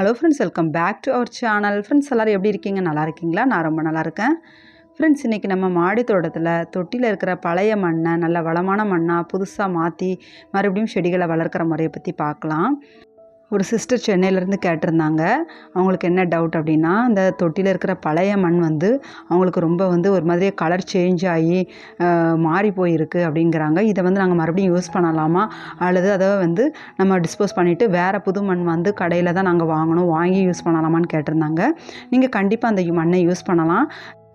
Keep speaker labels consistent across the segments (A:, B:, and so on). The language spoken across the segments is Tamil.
A: hello friends welcome back to our channel friends எல்லோரும் எப்படி இருக்கீங்க நல்லா இருக்கீங்களா நான் ரொம்ப நல்லா இருக்கேன் ஃப்ரெண்ட்ஸ் இன்றைக்கி நம்ம மாடி தோட்டத்தில் தொட்டியில் இருக்கிற பழைய மண்ணை நல்ல வளமான மண்ணாக புதுசாக மாற்றி மறுபடியும் செடிகளை வளர்க்குற முறையை பற்றி பார்க்கலாம் ஒரு சிஸ்டர் சென்னையிலேருந்து கேட்டிருந்தாங்க அவங்களுக்கு என்ன டவுட் அப்படின்னா அந்த தொட்டியில் இருக்கிற பழைய மண் வந்து அவங்களுக்கு ரொம்ப வந்து ஒரு மாதிரி கலர் சேஞ்ச் ஆகி மாறி போயிருக்கு அப்படிங்கிறாங்க இதை வந்து நாங்கள் மறுபடியும் யூஸ் பண்ணலாமா அல்லது அதை வந்து நம்ம டிஸ்போஸ் பண்ணிவிட்டு வேறு புது மண் வந்து கடையில் தான் நாங்கள் வாங்கணும் வாங்கி யூஸ் பண்ணலாமான்னு கேட்டிருந்தாங்க நீங்கள் கண்டிப்பாக அந்த மண்ணை யூஸ் பண்ணலாம்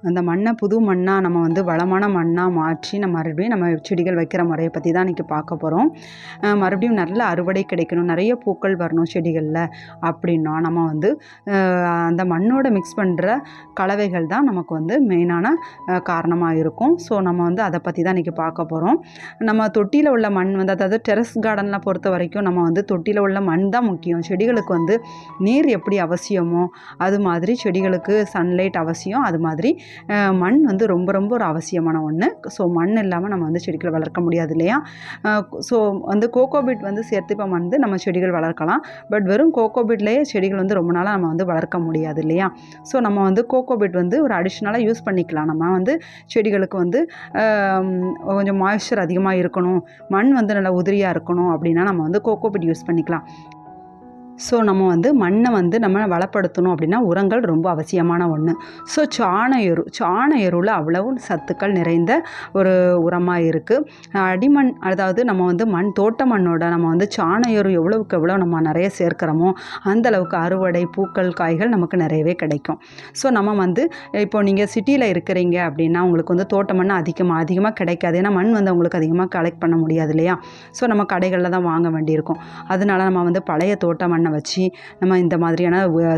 A: அந்த மண்ணை புது மண்ணாக நம்ம வந்து வளமான மண்ணாக மாற்றி நம்ம மறுபடியும் நம்ம செடிகள் வைக்கிற முறையை பற்றி தான் இன்றைக்கி பார்க்க போகிறோம் மறுபடியும் நல்ல அறுவடை கிடைக்கணும் நிறைய பூக்கள் வரணும் செடிகளில் அப்படின்னா நம்ம வந்து அந்த மண்ணோட மிக்ஸ் பண்ணுற கலவைகள் தான் நமக்கு வந்து மெயினான காரணமாக இருக்கும் ஸோ நம்ம வந்து அதை பற்றி தான் இன்றைக்கி பார்க்க போகிறோம் நம்ம தொட்டியில் உள்ள மண் வந்து அதாவது டெரஸ் கார்டனில் பொறுத்த வரைக்கும் நம்ம வந்து தொட்டியில் உள்ள மண் தான் முக்கியம் செடிகளுக்கு வந்து நீர் எப்படி அவசியமோ அது மாதிரி செடிகளுக்கு சன்லைட் அவசியம் அது மாதிரி மண் வந்து ரொம்ப ரொம்ப ஒரு அவசியமான ஒன்று ஸோ மண் இல்லாமல் நம்ம வந்து செடிகள் வளர்க்க முடியாது இல்லையா ஸோ வந்து கோகோபீட் வந்து சேர்த்து இப்போ வந்து நம்ம செடிகள் வளர்க்கலாம் பட் வெறும் கோகோபீட்லேயே செடிகள் வந்து ரொம்ப நாளாக நம்ம வந்து வளர்க்க முடியாது இல்லையா ஸோ நம்ம வந்து கோகோபீட் வந்து ஒரு அடிஷ்னலாக யூஸ் பண்ணிக்கலாம் நம்ம வந்து செடிகளுக்கு வந்து கொஞ்சம் மாய்ச்சர் அதிகமாக இருக்கணும் மண் வந்து நல்லா உதிரியாக இருக்கணும் அப்படின்னா நம்ம வந்து கோகோபீட் யூஸ் பண்ணிக்கலாம் ஸோ நம்ம வந்து மண்ணை வந்து நம்ம வளப்படுத்தணும் அப்படின்னா உரங்கள் ரொம்ப அவசியமான ஒன்று ஸோ சாண எரு சாண எருவில் அவ்வளவு சத்துக்கள் நிறைந்த ஒரு உரமாக இருக்குது அடிமண் அதாவது நம்ம வந்து மண் தோட்ட மண்ணோட நம்ம வந்து சாண எரு எவ்வளவுக்கு எவ்வளோ நம்ம நிறைய சேர்க்கிறோமோ அந்தளவுக்கு அறுவடை பூக்கள் காய்கள் நமக்கு நிறையவே கிடைக்கும் ஸோ நம்ம வந்து இப்போ நீங்கள் சிட்டியில் இருக்கிறீங்க அப்படின்னா உங்களுக்கு வந்து தோட்ட மண் அதிகமாக அதிகமாக கிடைக்காது ஏன்னா மண் வந்து அவங்களுக்கு அதிகமாக கலெக்ட் பண்ண முடியாது இல்லையா ஸோ நம்ம கடைகளில் தான் வாங்க வேண்டியிருக்கும் அதனால நம்ம வந்து பழைய தோட்ட மண்ணை வச்சு நம்ம இந்த மாதிரியான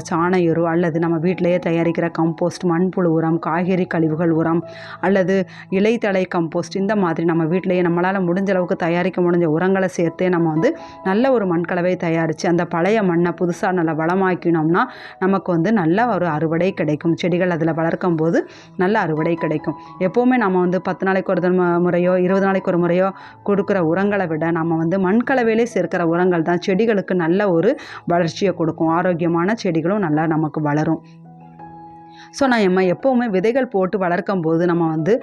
A: சாண எரு அல்லது நம்ம வீட்டிலையே தயாரிக்கிற கம்போஸ்ட் மண்புழு உரம் காய்கறி கழிவுகள் உரம் அல்லது இலைத்தலை கம்போஸ்ட் இந்த மாதிரி நம்ம வீட்டிலையே நம்மளால் முடிஞ்ச அளவுக்கு தயாரிக்க முடிஞ்ச உரங்களை சேர்த்தே நம்ம வந்து நல்ல ஒரு மண்கலவை தயாரித்து அந்த பழைய மண்ணை புதுசாக நல்லா வளமாக்கினோம்னா நமக்கு வந்து நல்ல ஒரு அறுவடை கிடைக்கும் செடிகள் அதில் வளர்க்கும் போது நல்ல அறுவடை கிடைக்கும் எப்போவுமே நம்ம வந்து பத்து நாளைக்கு ஒரு முறையோ இருபது நாளைக்கு ஒரு முறையோ கொடுக்குற உரங்களை விட நம்ம வந்து மண்கலவையிலே சேர்க்கிற உரங்கள் தான் செடிகளுக்கு நல்ல ஒரு வளர்ச்சியை கொடுக்கும் ஆரோக்கியமான செடிகளும் நல்லா நமக்கு வளரும் ஸோ நான் நம்ம எப்போவுமே விதைகள் போட்டு வளர்க்கும் போது நம்ம வந்து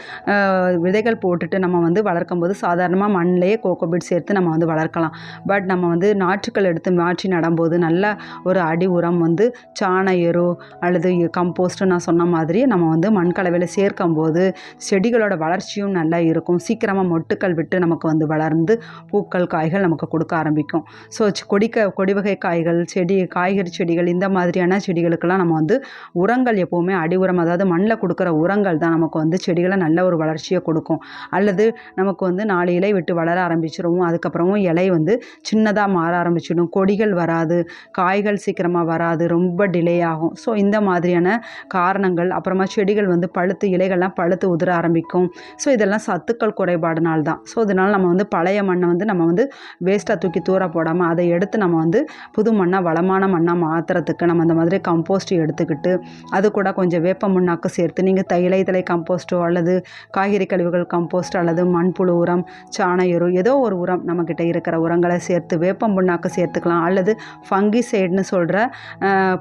A: விதைகள் போட்டுட்டு நம்ம வந்து வளர்க்கும் போது சாதாரணமாக மண்ணிலேயே கோகோபீட் சேர்த்து நம்ம வந்து வளர்க்கலாம் பட் நம்ம வந்து நாற்றுக்கள் எடுத்து மாற்றி நடும்போது நல்ல ஒரு அடி உரம் வந்து சாண எரு அல்லது கம்போஸ்ட்டு நான் சொன்ன மாதிரி நம்ம வந்து மண்கலவையில் சேர்க்கும் போது செடிகளோட வளர்ச்சியும் நல்லா இருக்கும் சீக்கிரமாக மொட்டுக்கள் விட்டு நமக்கு வந்து வளர்ந்து பூக்கள் காய்கள் நமக்கு கொடுக்க ஆரம்பிக்கும் ஸோ கொடிக்க கொடி வகை காய்கள் செடி காய்கறி செடிகள் இந்த மாதிரியான செடிகளுக்கெல்லாம் நம்ம வந்து உரங்கள் எப்போவுமே அடி உரம் அதாவது மண்ணில் கொடுக்குற உரங்கள் தான் நமக்கு வந்து செடிகளை நல்ல ஒரு வளர்ச்சியை கொடுக்கும் அல்லது நமக்கு வந்து நாலு இலை விட்டு வளர ஆரம்பிச்சிடும் அதுக்கப்புறமும் இலை வந்து சின்னதாக மாற ஆரம்பிச்சிடும் கொடிகள் வராது காய்கள் சீக்கிரமாக வராது ரொம்ப டிலே ஆகும் ஸோ இந்த மாதிரியான காரணங்கள் அப்புறமா செடிகள் வந்து பழுத்து இலைகள்லாம் பழுத்து உதிர ஆரம்பிக்கும் ஸோ இதெல்லாம் சத்துக்கள் குறைபாடுனால் தான் ஸோ இதனால் நம்ம வந்து பழைய மண்ணை வந்து நம்ம வந்து வேஸ்ட்டாக தூக்கி தூர போடாமல் அதை எடுத்து நம்ம வந்து புது மண்ணாக வளமான மண்ணாக மாற்றுறதுக்கு நம்ம இந்த மாதிரி கம்போஸ்ட் எடுத்துக்கிட்டு அது கூட கொஞ்சம் வேப்ப முன்னாக்கு சேர்த்து நீங்கள் தையலை இலை கம்போஸ்ட்டோ அல்லது காய்கறி கழிவுகள் கம்போஸ்ட் அல்லது மண்புழு உரம் சாணையுரு ஏதோ ஒரு உரம் நம்மக்கிட்ட இருக்கிற உரங்களை சேர்த்து வேப்பம் புண்ணாக்கு சேர்த்துக்கலாம் அல்லது ஃபங்கி சைடுன்னு சொல்கிற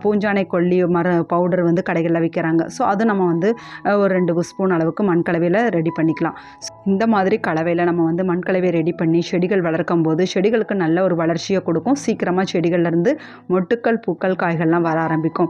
A: பூஞ்சானை கொல்லி மர பவுடர் வந்து கடைகளில் விற்கிறாங்க ஸோ அது நம்ம வந்து ஒரு ரெண்டு ஸ்பூன் அளவுக்கு மண்கலவையில் ரெடி பண்ணிக்கலாம் இந்த மாதிரி கலவையில் நம்ம வந்து மண்கலவை ரெடி பண்ணி செடிகள் வளர்க்கும் போது செடிகளுக்கு நல்ல ஒரு வளர்ச்சியை கொடுக்கும் சீக்கிரமாக செடிகள்லேருந்து மொட்டுக்கள் பூக்கள் காய்கள்லாம் வர ஆரம்பிக்கும்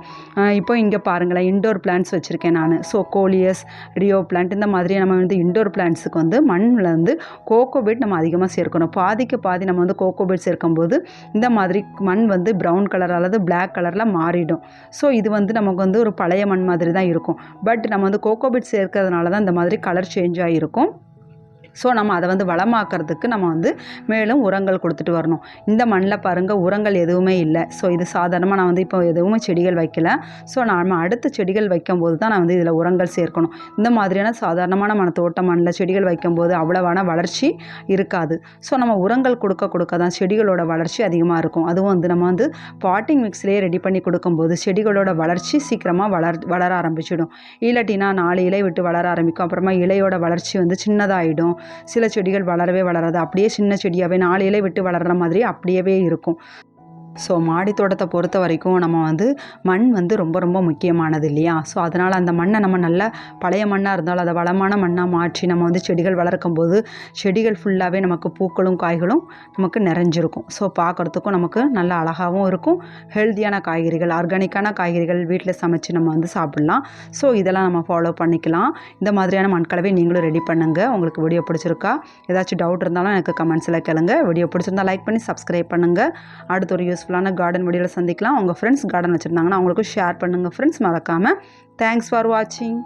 A: இப்போ இங்கே பாருங்களேன் இண்டோர் பிளான்ஸ் வச்சுருக்கேன் நான் ஸோ கோலியஸ் ரியோ பிளான்ட் இந்த மாதிரி நம்ம வந்து இண்டோர் பிளான்ட்ஸுக்கு வந்து மண்ணில் வந்து கோகோபீட் நம்ம அதிகமாக சேர்க்கணும் பாதிக்கு பாதி நம்ம வந்து கோகோபீட் சேர்க்கும்போது இந்த மாதிரி மண் வந்து ப்ரௌன் கலர் அல்லது பிளாக் கலரில் மாறிடும் ஸோ இது வந்து நமக்கு வந்து ஒரு பழைய மண் மாதிரி தான் இருக்கும் பட் நம்ம வந்து கோகோபீட் சேர்க்கறதுனால தான் இந்த மாதிரி கலர் சேஞ்ச் ஆகிருக்கும் ஸோ நம்ம அதை வந்து வளமாக்கிறதுக்கு நம்ம வந்து மேலும் உரங்கள் கொடுத்துட்டு வரணும் இந்த மண்ணில் பாருங்கள் உரங்கள் எதுவுமே இல்லை ஸோ இது சாதாரணமாக நான் வந்து இப்போ எதுவுமே செடிகள் வைக்கல ஸோ நம்ம அடுத்த செடிகள் வைக்கும்போது தான் நான் வந்து இதில் உரங்கள் சேர்க்கணும் இந்த மாதிரியான சாதாரணமான நம்ம தோட்ட மண்ணில் செடிகள் வைக்கும்போது அவ்வளவான வளர்ச்சி இருக்காது ஸோ நம்ம உரங்கள் கொடுக்க கொடுக்க தான் செடிகளோட வளர்ச்சி அதிகமாக இருக்கும் அதுவும் வந்து நம்ம வந்து பாட்டிங் மிக்ஸ்லேயே ரெடி பண்ணி கொடுக்கும்போது செடிகளோட வளர்ச்சி சீக்கிரமாக வளர் வளர ஆரம்பிச்சிடும் இல்லாட்டினா நாலு இலை விட்டு வளர ஆரம்பிக்கும் அப்புறமா இலையோட வளர்ச்சி வந்து சின்னதாகிடும் சில செடிகள் வளரவே வளராது அப்படியே சின்ன செடியாகவே நாலு இலை விட்டு வளர்கிற மாதிரி அப்படியே இருக்கும் ஸோ மாடி தோட்டத்தை பொறுத்த வரைக்கும் நம்ம வந்து மண் வந்து ரொம்ப ரொம்ப முக்கியமானது இல்லையா ஸோ அதனால் அந்த மண்ணை நம்ம நல்ல பழைய மண்ணாக இருந்தாலும் அதை வளமான மண்ணாக மாற்றி நம்ம வந்து செடிகள் வளர்க்கும் போது செடிகள் ஃபுல்லாகவே நமக்கு பூக்களும் காய்களும் நமக்கு நிறைஞ்சிருக்கும் ஸோ பார்க்குறதுக்கும் நமக்கு நல்ல அழகாகவும் இருக்கும் ஹெல்த்தியான காய்கறிகள் ஆர்கானிக்கான காய்கறிகள் வீட்டில் சமைச்சு நம்ம வந்து சாப்பிட்லாம் ஸோ இதெல்லாம் நம்ம ஃபாலோ பண்ணிக்கலாம் இந்த மாதிரியான மண்கலவை நீங்களும் ரெடி பண்ணுங்கள் உங்களுக்கு வீடியோ பிடிச்சிருக்கா ஏதாச்சும் டவுட் இருந்தாலும் எனக்கு கமெண்ட்ஸில் கேளுங்க வீடியோ பிடிச்சிருந்தா லைக் பண்ணி சப்ஸ்கிரைப் பண்ணுங்கள் அடுத்த ஒரு யூஸ் யூஸ்ஃபுல்லான கார்டன் வீடியோவில் சந்திக்கலாம் உங்கள் ஃப்ரெண்ட்ஸ் கார்டன் வச்சுருந்தாங்கன்னா அவங்களுக்கும் ஷேர் பண்ணுங்கள் ஃப்ரெண்ட்ஸ் மறக்காமல் தேங்க்ஸ் ஃபார் வாட்சிங்